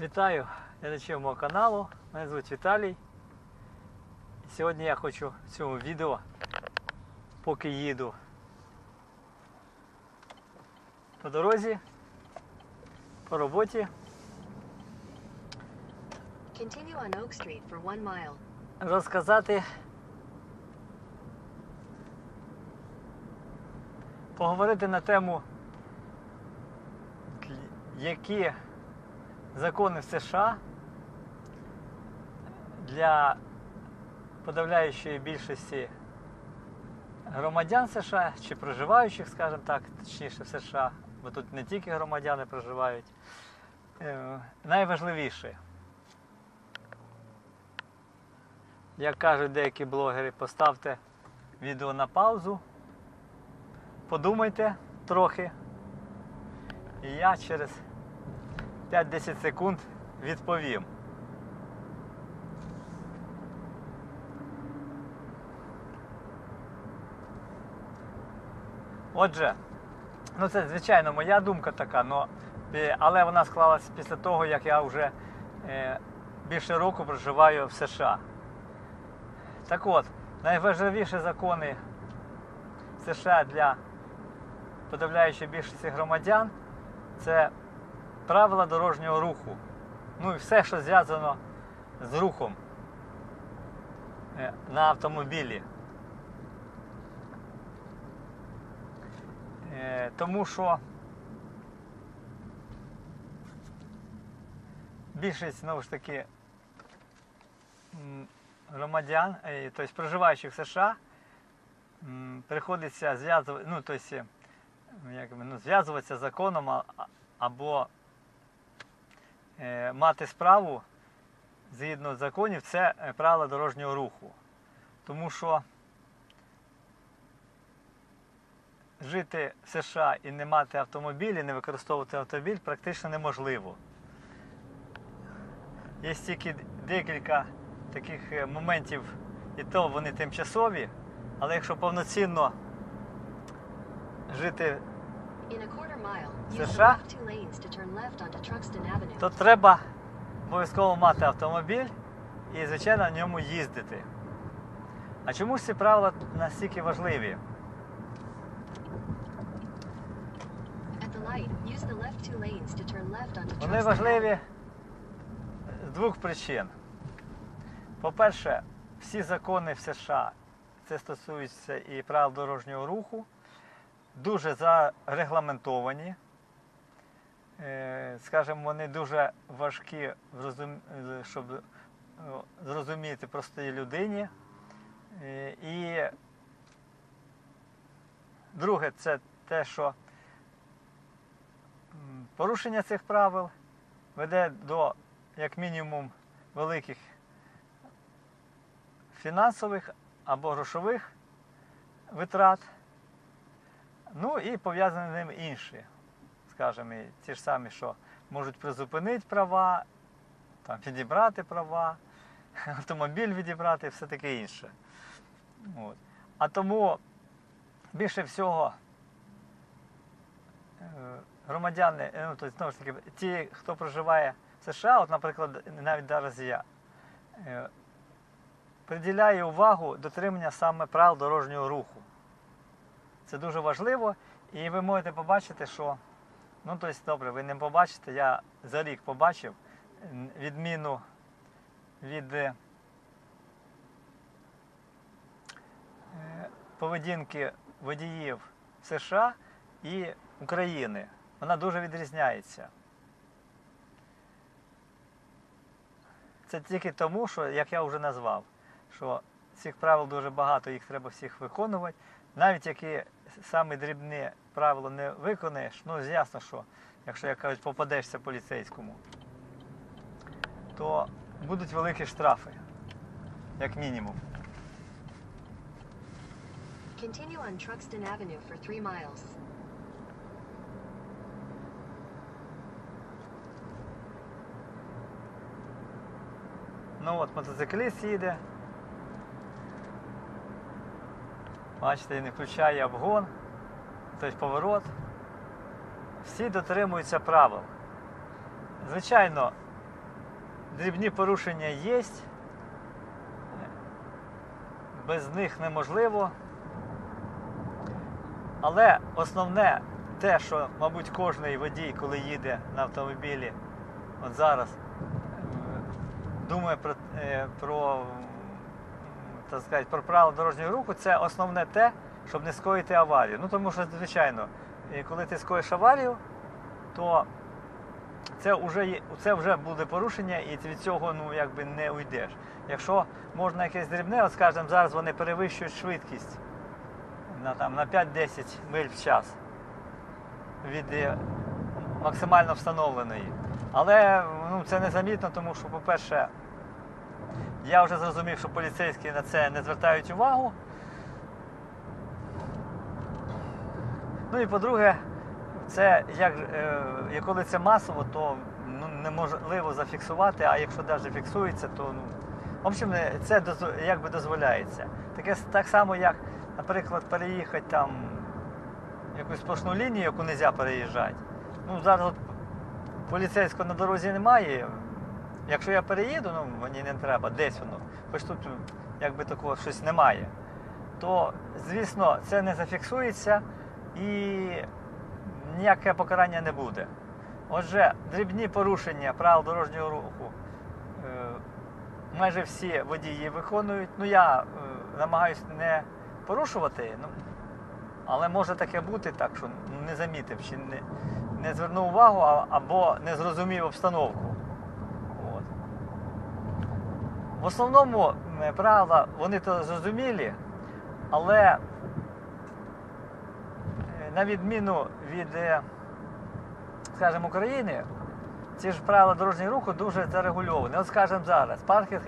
Вітаю глядачів мого каналу. Мене звуть Віталій. І сьогодні я хочу в цьому відео, поки їду по дорозі, по роботі, on Oak Street for one mile. розказати, поговорити на тему, які закони в США для подавляючої більшості громадян США чи проживаючих, скажімо так, точніше в США, бо тут не тільки громадяни проживають, е, найважливіше. Як кажуть деякі блогери, поставте відео на паузу, подумайте трохи, і я через 5-10 секунд відповім. Отже, ну це звичайно моя думка така, но, е, але вона склалася після того, як я вже е, більше року проживаю в США. Так от, найважливіші закони США для подавляючої більшості громадян це правила дорожнього руху. Ну і все, що зв'язано з рухом е, на автомобілі. Е, Тому що більшість, знову ж таки, громадян, е, тобто проживаючих в США, приходиться зв'язувати, ну, тобто, ну, зв'язуватися законом або мати справу згідно законів, це е, правила дорожнього руху. Тому що жити в США і не мати автомобіль, і не використовувати автомобіль практично неможливо. Є тільки декілька таких е, моментів, і то вони тимчасові, але якщо повноцінно жити, the США? То треба обов'язково мати автомобіль і, звичайно, на ньому їздити. А чому ж ці правила настільки важливі? Вони важливі з двох причин. По-перше, всі закони в США, це стосується і правил дорожнього руху, дуже зарегламентовані. Скажімо, вони дуже важкі, щоб е, зрозуміти простій людині. Е, І друге, це те, що порушення цих правил веде до, як мінімум, великих фінансових або грошових витрат. Ну і пов'язані з ним інші, скажімо, ті ж самі, що можуть призупинити права, там, відібрати права, автомобіль відібрати і все таке інше. От. А тому більше всього е, громадяни, е, ну, тобто, знову ж таки, ті, хто проживає в США, от, наприклад, навіть зараз я, е, приділяє увагу дотримання саме правил дорожнього руху. Це дуже важливо, і ви можете побачити, що, ну, тобто, добре, ви не побачите, я за рік побачив відміну від е, поведінки водіїв США і України. Вона дуже відрізняється. Це тільки тому, що, як я вже назвав, що цих правил дуже багато, їх треба всіх виконувати. Навіть які саме дрібні правила не виконаєш, ну ясно, що якщо як кажуть, попадешся поліцейському, то будуть великі штрафи, як мінімум. Continue on Truxton Avenue for three miles. Ну от мотоцикліст їде. Бачите, не включає обгон, тобто поворот. Всі дотримуються правил. Звичайно, дрібні порушення є. Без них неможливо. Але основне те, що, мабуть, кожний водій, коли їде на автомобілі, от зараз думає про, е, про, так сказати, про правила дорожнього руху, це основне те, щоб не скоїти аварію. Ну тому що, звичайно, коли ти скоїш аварію, то це вже, це вже буде порушення і від цього ну, якби не уйдеш. Якщо можна якесь дрібне, от скажімо, зараз вони перевищують швидкість на, там, на 5-10 миль в час від е, максимально встановленої. Але ну, це незамітно, тому що, по-перше, я вже зрозумів, що поліцейські на це не звертають увагу. Ну і по-друге, це як, е, коли це масово, то ну, неможливо зафіксувати, а якщо навіть фіксується, то ну. В общем, е, це доз- якби дозволяється. Таке так само, як, наприклад, переїхати там якусь сплошну лінію, яку не можна переїжджати. Ну, зараз от поліцейського на дорозі немає. Якщо я переїду, ну мені не треба, десь воно, хоч тут якби такого щось немає, то звісно це не зафіксується і ніяке покарання не буде. Отже, дрібні порушення правил дорожнього руху е, майже всі водії виконують. Ну я е, намагаюся не порушувати, ну, але може таке бути так, що не замітив чи не, не звернув увагу або не зрозумів обстановку. От. В основному правила вони то зрозумілі, але е, на відміну від, е, скажімо, України, ці ж правила дорожнього руху дуже зарегульовані. От скажімо зараз, паркінг,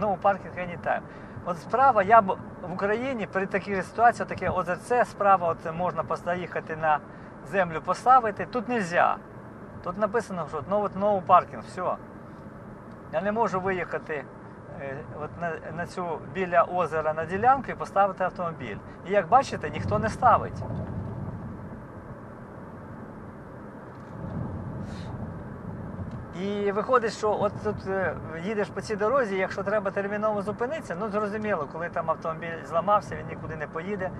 ну, паркінг anytime. От справа, я б в Україні при такій ситуації, таке озерце, справа от можна поїхати на землю поставити, тут не можна. Тут написано, що ну, от no паркінг, все. Я не можу виїхати от на, на цю біля озера на ділянку і поставити автомобіль. І як бачите, ніхто не ставить. І виходить, що от тут е, їдеш по цій дорозі, якщо треба терміново зупинитися, ну зрозуміло, коли там автомобіль зламався, він нікуди не поїде,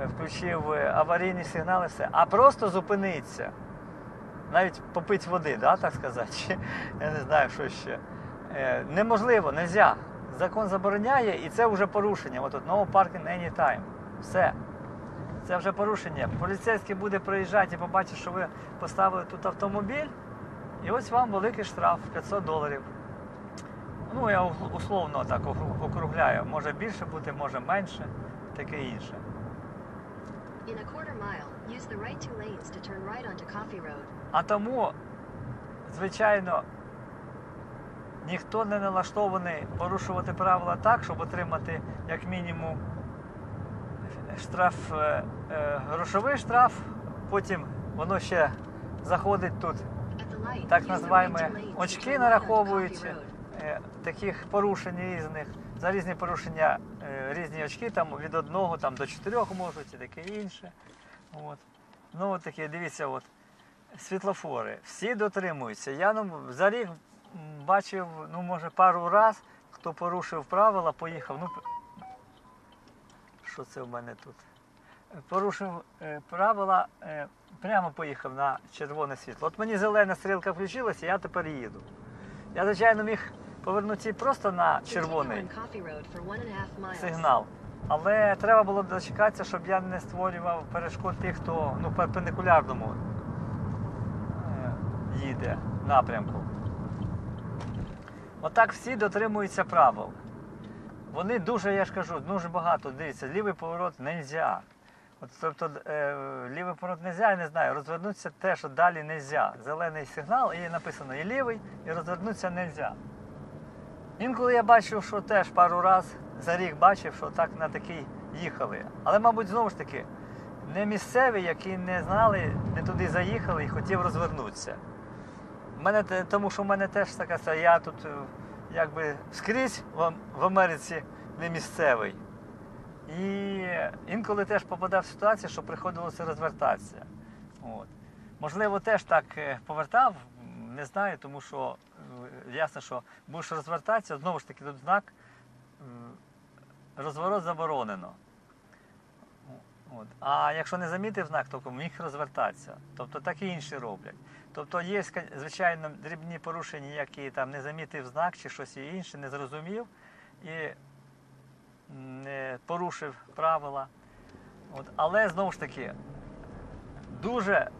е, включив е, аварійні сигнали, все. А просто зупинитися, навіть попити води, да, так сказати, я не знаю, що ще. Е, Неможливо, не можна. Закон забороняє, і це вже порушення. От тут no parking anytime. Все. Це вже порушення. Поліцейський буде проїжджати і побачить, що ви поставили тут автомобіль. І ось вам великий штраф 500 доларів. Ну, я условно так округляю. Може більше бути, може менше, таке інше. А тому, звичайно, ніхто не налаштований порушувати правила так, щоб отримати як мінімум штраф, е, е, грошовий штраф, потім воно ще заходить тут так називаємо очки нараховують е, таких порушень різних. За різні порушення різні очки, там від одного там, до чотирьох можуть і таке інше. От. Ну от такі, дивіться, от, світлофори. Всі дотримуються. Я ну, за рік бачив, ну, може, пару раз, хто порушив правила, поїхав. Ну, що це в мене тут? Порушив е, правила, е, прямо поїхав на червоне світло. От мені зелена стрілка включилася, я тепер їду. Я, звичайно, міг повернути просто на червоний сигнал. Але треба було дочекатися, щоб я не створював перешкод тих, хто ну, перпендикулярному е, їде напрямку. Отак всі дотримуються правил. Вони дуже, я ж кажу, дуже багато. Дивіться, лівий поворот не можна. От, тобто е, лівий поворот не можна, я не знаю, розвернутися теж далі не можна. Зелений сигнал, і написано і лівий, і розвернутися не можна. Інколи я бачив, що теж пару раз за рік бачив, що так на такий їхали. Але, мабуть, знову ж таки, не місцеві, які не знали, не туди заїхали і хотів розвернутися. Мене, тому що в мене теж така, ста- я тут е, якби скрізь в, в Америці не місцевий. І інколи теж попадав в ситуацію, що приходилося розвертатися. От. Можливо, теж так е, повертав, не знаю, тому що е, ясно, що будеш розвертатися, знову ж таки тут знак розворот заборонено. От. А якщо не замітив знак, то міг розвертатися. Тобто так і інші роблять. Тобто є, звичайно, дрібні порушення, які там не замітив знак чи щось інше, не зрозумів і не порушив правила. От. Але знову ж таки, дуже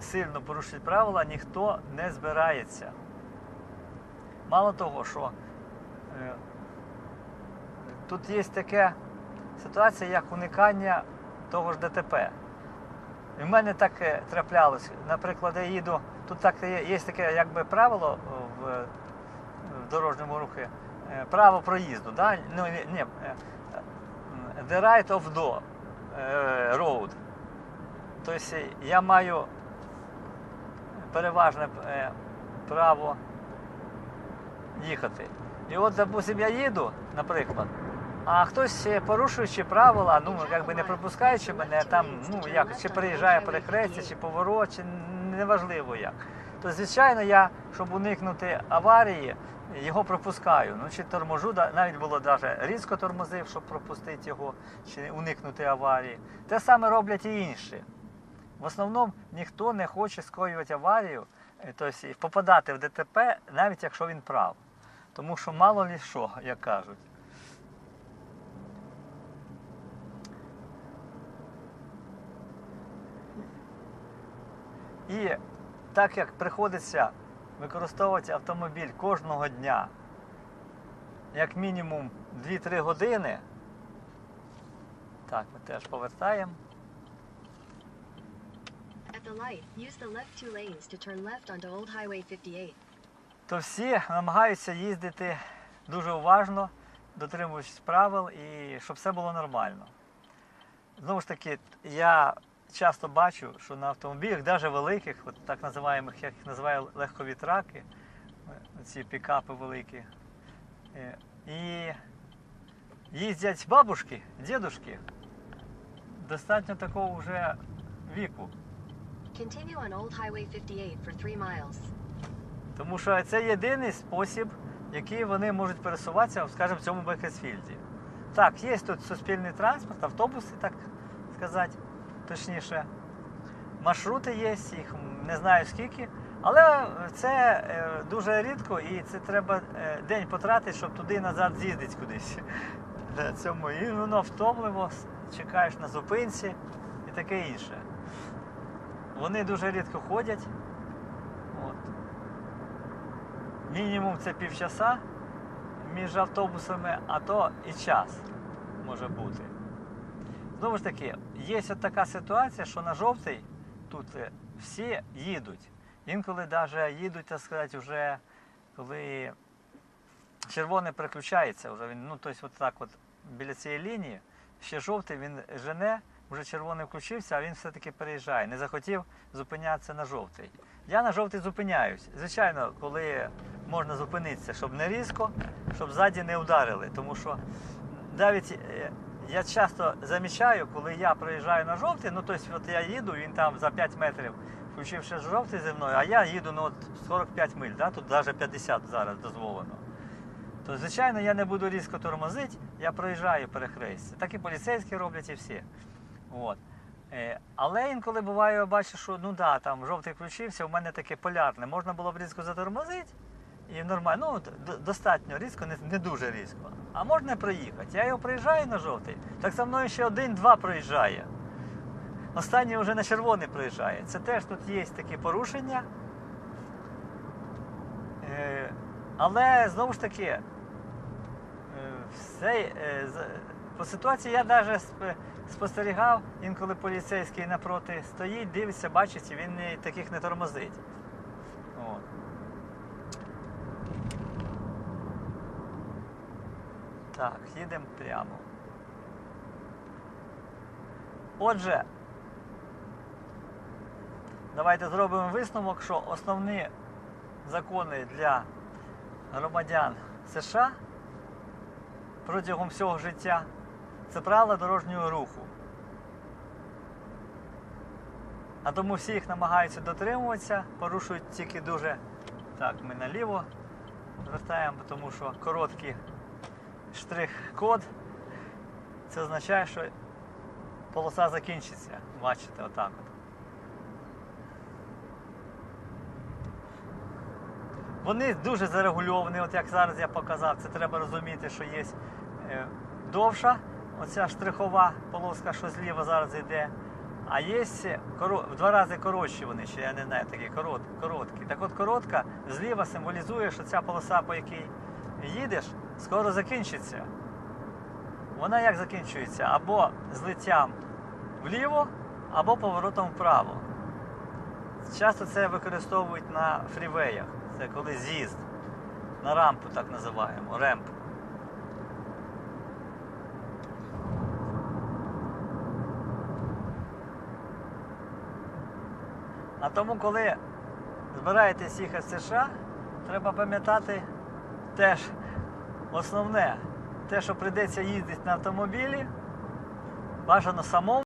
сильно порушити правила ніхто не збирається. Мало того, що е, тут є така ситуація, як уникання того ж ДТП. І в мене так е, траплялось. Наприклад, я їду, тут так є, є таке якби правило в, в дорожньому руху, е, право проїзду. Да? Ну, ні, е, е, the right of the е, road. Тобто я маю переважне е, право їхати. І от, допустим, я їду, наприклад, а хтось порушуючи правила, ну якби не пропускаючи мене, там, ну як, чи переїжджає перехрестя, чи поворот, чи неважливо як. То звичайно, я, щоб уникнути аварії, його пропускаю. Ну чи торможу, навіть було даже різко тормозив, щоб пропустити його, чи уникнути аварії. Те саме роблять і інші. В основному ніхто не хоче скоювати аварію, е, тобто попадати в ДТП, навіть якщо він прав. Тому що мало лі що, як кажуть. І так як приходиться використовувати автомобіль кожного дня, як мінімум 2-3 години, так, ми теж повертаємо. At the light, use the left two lanes to turn left onto Old Highway 58. то всі намагаються їздити дуже уважно, дотримуючись правил і щоб все було нормально. Знову ж таки, я часто бачу, що на автомобілях, навіть великих, от так називаємих, як їх називаю легковітраки, е, ці пікапи великі, е, і їздять бабушки, дідушки, достатньо такого вже віку. Continue on Old Highway 58 for 3 miles. Тому що це єдиний спосіб, який вони можуть пересуватися, скажімо, в цьому Бекесфілді. Так, є тут суспільний транспорт, автобуси, так сказати, точніше. Маршрути є, їх не знаю скільки. Але це е, дуже рідко і це треба е, день потратити, щоб туди і назад з'їздити кудись. Цьому. І воно втомливо, чекаєш на зупинці і таке інше. Вони дуже рідко ходять. От. Мінімум це півчаса між автобусами, а то і час може бути. Знову ж таки, є от така ситуація, що на жовтий тут е, всі їдуть. Інколи навіть їдуть, так сказати, вже коли червоне переключається, вже він, ну тобто от так от біля цієї лінії, ще жовтий він жене, вже червоний включився, а він все-таки переїжджає. Не захотів зупинятися на жовтий. Я на жовтий зупиняюсь. Звичайно, коли можна зупинитися, щоб не різко, щоб ззаді не ударили. Тому що навіть е, я часто замічаю, коли я проїжджаю на жовтий, ну тобто от я їду, він там за 5 метрів включивши жовтий зі мною, а я їду ну, от 45 миль, да? тут навіть 50 зараз дозволено. То, звичайно, я не буду різко тормозити, я проїжджаю перехрестя. Так і поліцейські роблять і всі. От. Е, але інколи буває, я бачу, що ну да, там жовтий включився, у мене таке полярне. Можна було б різко затормозити і нормально, ну достатньо різко, не, не дуже різко. А можна проїхати. Я його проїжджаю на жовтий, так за мною ще один-два проїжджає. Останній вже на червоний проїжджає. Це теж тут є такі порушення. Е, але знову ж таки, е, все, е, по ситуації я навіть спостерігав, інколи поліцейський напроти стоїть, дивиться, бачить, і він таких не тормозить. От. Так, їдемо прямо. Отже, давайте зробимо висновок, що основні закони для громадян США протягом всього життя це правила дорожнього руху. А тому всі їх намагаються дотримуватися, порушують тільки дуже. Так, ми наліво звертаємо, тому що короткий штрих-код. Це означає, що полоса закінчиться. Бачите, отак от. Вони дуже зарегульовані, от як зараз я показав, це треба розуміти, що є е, довша, оця штрихова полоска, що зліва зараз йде. А є в два рази коротші вони, ще я не знаю, такі корот, короткі. Так от коротка зліва символізує, що ця полоса, по якій їдеш, скоро закінчиться. Вона як закінчується? Або злиттям вліво, або поворотом вправо. Часто це використовують на фрівеях. Це коли з'їзд. На рампу так називаємо, ремп. А тому, коли збираєтесь їхати в США, треба пам'ятати теж основне, те, що прийдеться їздити на автомобілі, бажано самому.